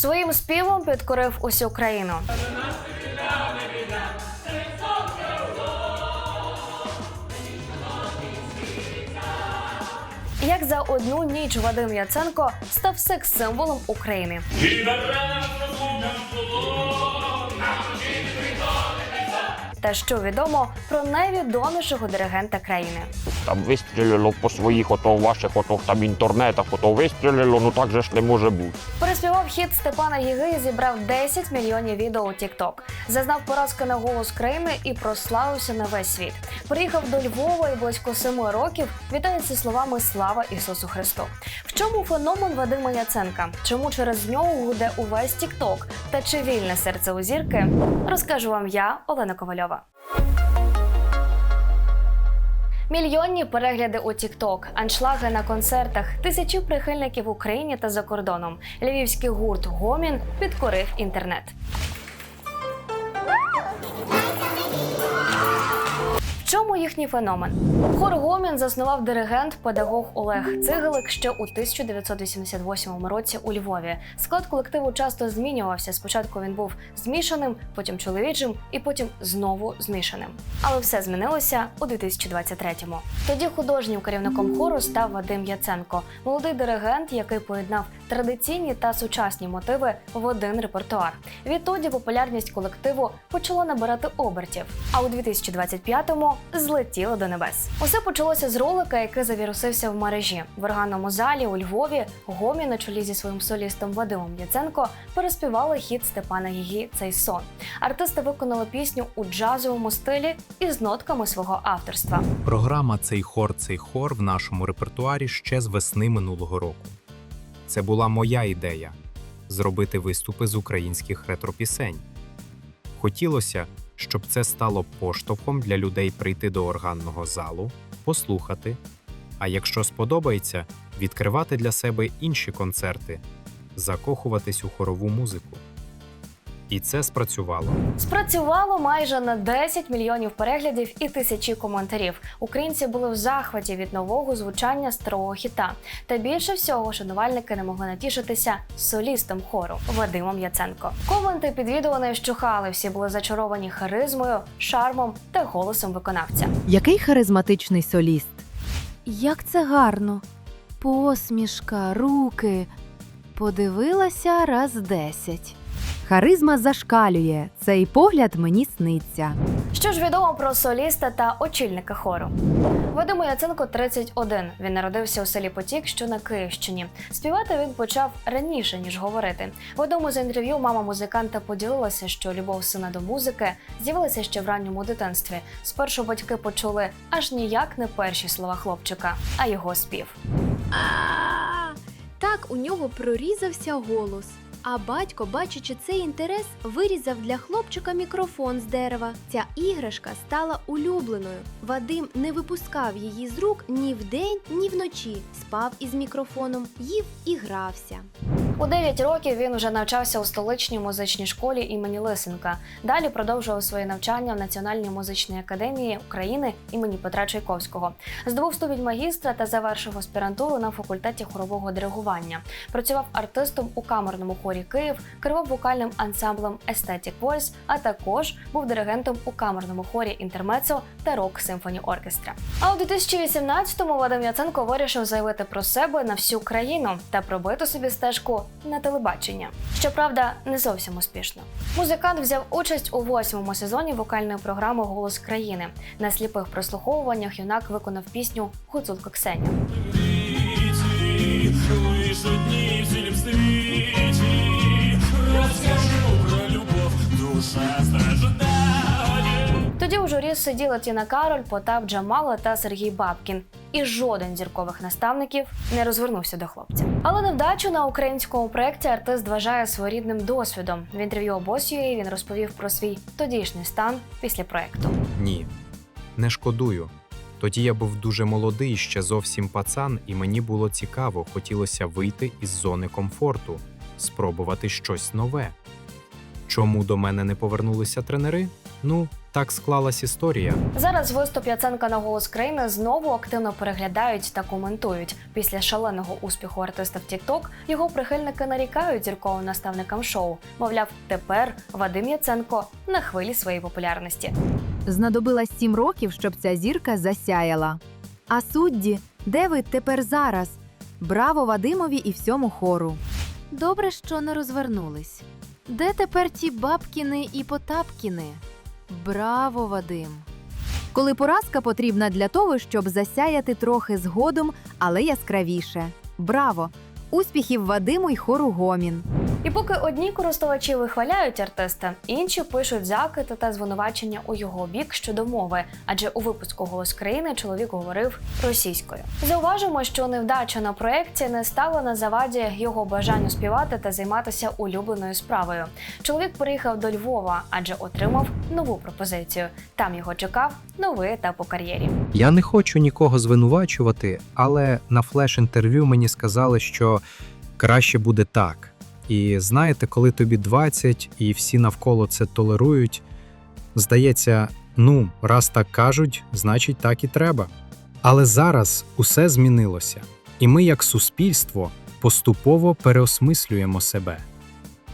Своїм співом підкорив усю країну. Як за одну ніч Вадим Яценко став секс-символом України. Та що відомо про найвідомішого диригента країни. Там вистрілило по своїх ото ваших ото там інтернетах, ото вистрілило, ну так же ж не може бути. Переспівав хіт Степана Гіги і зібрав 10 мільйонів відео у TikTok. Зазнав поразки на голос країни і прославився на весь світ. Приїхав до Львова і близько семи років вітається словами Слава Ісусу Христу. В чому феномен Вадима Яценка? Чому через нього гуде увесь TikTok? Та чи вільне серце у зірки? Розкажу вам я, Олена Ковальова. Мільйонні перегляди у TikTok, аншлаги на концертах, тисячі прихильників в Україні та за кордоном. Львівський гурт Гомін підкорив інтернет. Чому їхній феномен? Хор Гомін заснував диригент, педагог Олег Цигелик ще у 1988 році у Львові. Склад колективу часто змінювався. Спочатку він був змішаним, потім чоловічим і потім знову змішаним. Але все змінилося у 2023-му. Тоді художнім керівником хору став Вадим Яценко, молодий диригент, який поєднав традиційні та сучасні мотиви в один репертуар. Відтоді популярність колективу почала набирати обертів. А у 2025-му злетіло до небес. Усе почалося з ролика, який завірусився в мережі. В органному залі у Львові гомі на чолі зі своїм солістом Вадимом Яценко переспівали хіт Степана Гігі Цей сон. Артисти виконали пісню у джазовому стилі із нотками свого авторства. Програма Цей хор, цей хор в нашому репертуарі ще з весни минулого року. Це була моя ідея зробити виступи з українських ретропісень. Хотілося, щоб це стало поштовхом для людей прийти до органного залу, послухати, а якщо сподобається, відкривати для себе інші концерти, закохуватись у хорову музику. І це спрацювало. Спрацювало майже на 10 мільйонів переглядів і тисячі коментарів. Українці були в захваті від нового звучання старого хіта. Та більше всього шанувальники не могли натішитися солістом хору Вадимом Яценко. Коменти під відео не вщухали. Всі були зачаровані харизмою, шармом та голосом виконавця. Який харизматичний соліст? Як це гарно. Посмішка, руки. Подивилася раз десять. Харизма зашкалює. Цей погляд мені сниться. Що ж відомо про соліста та очільника хору? Вадиму Яценко 31. Він народився у селі Потік, що на Київщині. Співати він почав раніше ніж говорити. В одному з інтерв'ю мама музиканта поділилася, що любов сина до музики з'явилася ще в ранньому дитинстві. Спершу батьки почули аж ніяк не перші слова хлопчика, а його спів. Так у нього прорізався голос. А батько, бачачи цей інтерес, вирізав для хлопчика мікрофон з дерева. Ця іграшка стала улюбленою. Вадим не випускав її з рук ні вдень, ні вночі. Спав із мікрофоном, їв і грався. У 9 років він уже навчався у столичній музичній школі імені Лисенка. Далі продовжував своє навчання в Національній музичній академії України імені Петра Чайковського. Здобув ступінь магістра та завершив аспірантуру на факультеті хорового диригування. Працював артистом у камерному хорі Київ, керував вокальним ансамблем Aesthetic Voice, а також був диригентом у камерному хорі Інтермецо та Рок Симфоні Оркестра. А у 2018-му Вадим Яценко вирішив заявити про себе на всю країну та пробити собі стежку на телебачення. Щоправда, не зовсім успішно. Музикант взяв участь у восьмому сезоні вокальної програми Голос країни. На сліпих прослуховуваннях юнак виконав пісню Гуцулка Ксеня. Розкажу про любов, душа журі сиділи Тіна Кароль, Потап Джамала та Сергій Бабкін. І жоден зіркових наставників не розвернувся до хлопця. Але невдачу на українському проєкті артист вважає своєрідним досвідом. В інтерв'ю обосює він розповів про свій тодішній стан після проєкту. Ні, не шкодую. Тоді я був дуже молодий, ще зовсім пацан, і мені було цікаво, хотілося вийти із зони комфорту, спробувати щось нове. Чому до мене не повернулися тренери? Ну, так склалась історія. Зараз виступ Яценка на голос країни знову активно переглядають та коментують. Після шаленого успіху артиста в TikTok його прихильники нарікають зірковим наставникам шоу. Мовляв, тепер Вадим Яценко на хвилі своєї популярності. Знадобилось сім років, щоб ця зірка засяяла. А судді, де ви тепер зараз? Браво Вадимові і всьому хору. Добре, що не розвернулись. Де тепер ті бабкіни і потапкіни? Браво, Вадим! Коли поразка потрібна для того, щоб засяяти трохи згодом, але яскравіше. Браво! Успіхів Вадиму й хору гомін. І поки одні користувачі вихваляють артиста, інші пишуть закити та звинувачення у його бік щодо мови, адже у випуску Голос країни чоловік говорив російською. Зауважимо, що невдача на проєкті не стала на заваді його бажанню співати та займатися улюбленою справою. Чоловік приїхав до Львова, адже отримав нову пропозицію. Там його чекав новий етап у кар'єрі. Я не хочу нікого звинувачувати, але на флеш-інтерв'ю мені сказали, що краще буде так. І знаєте, коли тобі 20 і всі навколо це толерують, здається, ну, раз так кажуть, значить так і треба. Але зараз усе змінилося, і ми, як суспільство, поступово переосмислюємо себе.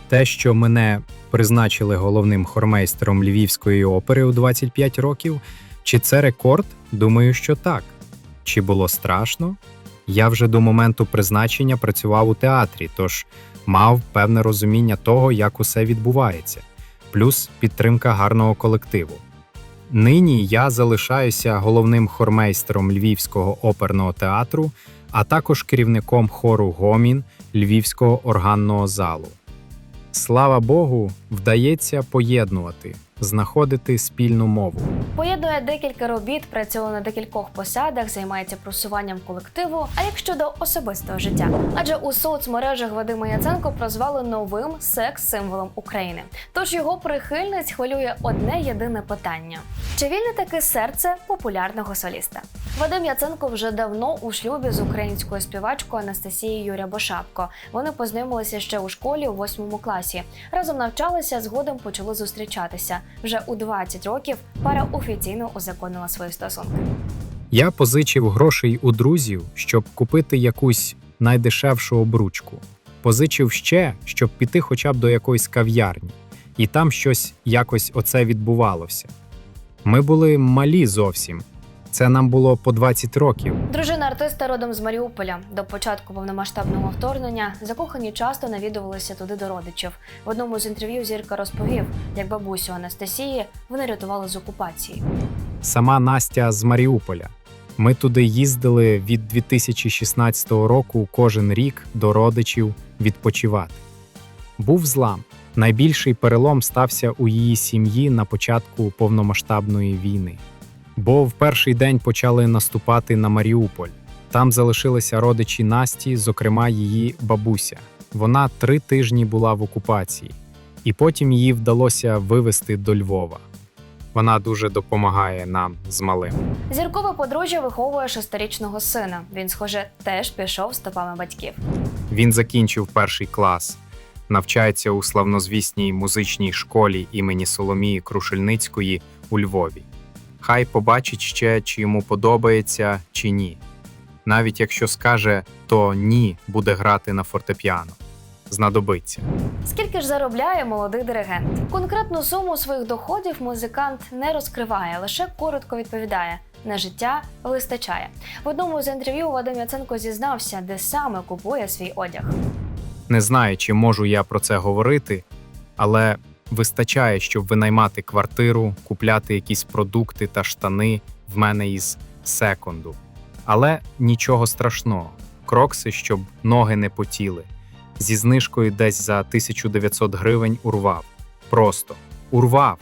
Те, що мене призначили головним хормейстером Львівської опери у 25 років, чи це рекорд? Думаю, що так. Чи було страшно? Я вже до моменту призначення працював у театрі, тож мав певне розуміння того, як усе відбувається, плюс підтримка гарного колективу. Нині я залишаюся головним хормейстером Львівського оперного театру, а також керівником хору Гомін Львівського органного залу. Слава Богу, вдається поєднувати, знаходити спільну мову. Поєднує декілька робіт, працює на декількох посадах, займається просуванням колективу. А як щодо особистого життя? Адже у соцмережах Вадима Яценко прозвали новим секс-символом України. Тож його прихильниць хвилює одне єдине питання: чи вільне таке серце популярного соліста? Вадим Яценко вже давно у шлюбі з українською співачкою Анастасією Рябошапко. Вони познайомилися ще у школі у восьмому класі. Разом навчалися, згодом почали зустрічатися. Вже у 20 років пара офіційно узаконила свої стосунки. Я позичив грошей у друзів, щоб купити якусь найдешевшу обручку. Позичив ще, щоб піти хоча б до якоїсь кав'ярні, і там щось якось оце відбувалося. Ми були малі зовсім. Це нам було по 20 років. Дружина артиста родом з Маріуполя. До початку повномасштабного вторгнення закохані часто навідувалися туди до родичів. В одному з інтерв'ю зірка розповів, як бабусю Анастасії вони рятували з окупації. Сама Настя з Маріуполя. Ми туди їздили від 2016 року кожен рік до родичів відпочивати. Був злам. Найбільший перелом стався у її сім'ї на початку повномасштабної війни. Бо в перший день почали наступати на Маріуполь. Там залишилися родичі Насті, зокрема її бабуся. Вона три тижні була в окупації, і потім її вдалося вивезти до Львова. Вона дуже допомагає нам з малим. Зіркове подружжя виховує шестирічного сина. Він, схоже, теж пішов стопами батьків. Він закінчив перший клас, навчається у славнозвісній музичній школі імені Соломії Крушельницької у Львові. Хай побачить ще, чи йому подобається, чи ні. Навіть якщо скаже, то ні, буде грати на фортепіано. Знадобиться. Скільки ж заробляє молодий диригент? Конкретну суму своїх доходів музикант не розкриває, лише коротко відповідає. На життя вистачає. В одному з інтерв'ю Вадим Яценко зізнався, де саме купує свій одяг. Не знаю, чи можу я про це говорити, але вистачає, щоб винаймати квартиру, купляти якісь продукти та штани в мене із секонду. Але нічого страшного. Крокси, щоб ноги не потіли. Зі знижкою десь за 1900 гривень урвав. Просто урвав.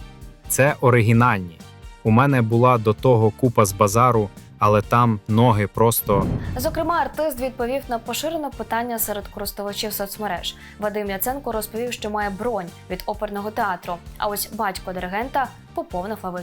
Це оригінальні. У мене була до того купа з базару, але там ноги просто Зокрема, артист відповів на поширене питання серед користувачів соцмереж. Вадим Яценко розповів, що має бронь від оперного театру. А ось батько диригента поповнив лави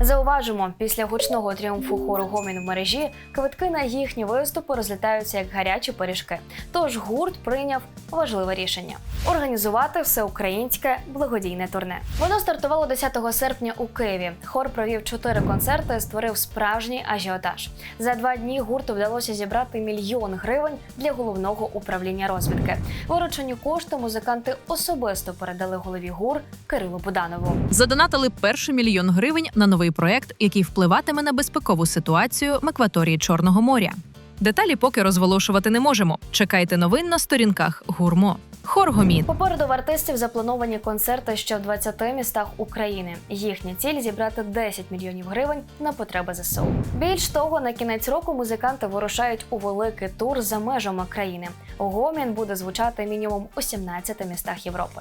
Зауважимо, після гучного тріумфу хору гомін в мережі квитки на їхні виступи розлітаються як гарячі пиріжки. Тож гурт прийняв важливе рішення організувати всеукраїнське благодійне турне. Воно стартувало 10 серпня у Києві. Хор провів чотири концерти, і створив справжній ажіотаж. За два дні гурту вдалося зібрати мільйон гривень для головного управління розвідки. Виручені кошти музиканти особисто передали голові гур Кирилу Буданову. задонатили перший мільйон гривень на новий проект, який впливатиме на безпекову ситуацію в акваторії Чорного моря. Деталі поки розголошувати не можемо. Чекайте новин на сторінках гурмо. Хоргомін. Попереду в артистів заплановані концерти ще в 20 містах України. Їхня ціль зібрати 10 мільйонів гривень на потреби ЗСУ. Більш того, на кінець року музиканти вирушають у великий тур за межами країни. Гомін буде звучати мінімум у 17 містах Європи.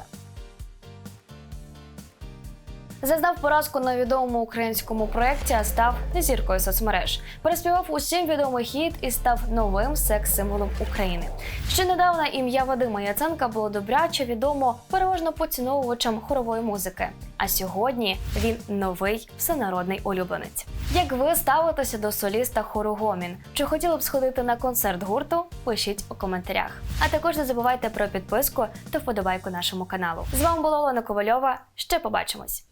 Зазнав поразку на відомому українському проєкті, а став зіркою соцмереж. Переспівав усім відомий хіт і став новим секс-символом України. Ще недавно ім'я Вадима Яценка було добряче відомо переважно поціновувачам хорової музики. А сьогодні він новий всенародний улюбленець. Як ви ставитеся до соліста хору Гомін? Чи хотіли б сходити на концерт гурту? Пишіть у коментарях. А також не забувайте про підписку та вподобайку нашому каналу. З вами була Олена Ковальова. Ще побачимось.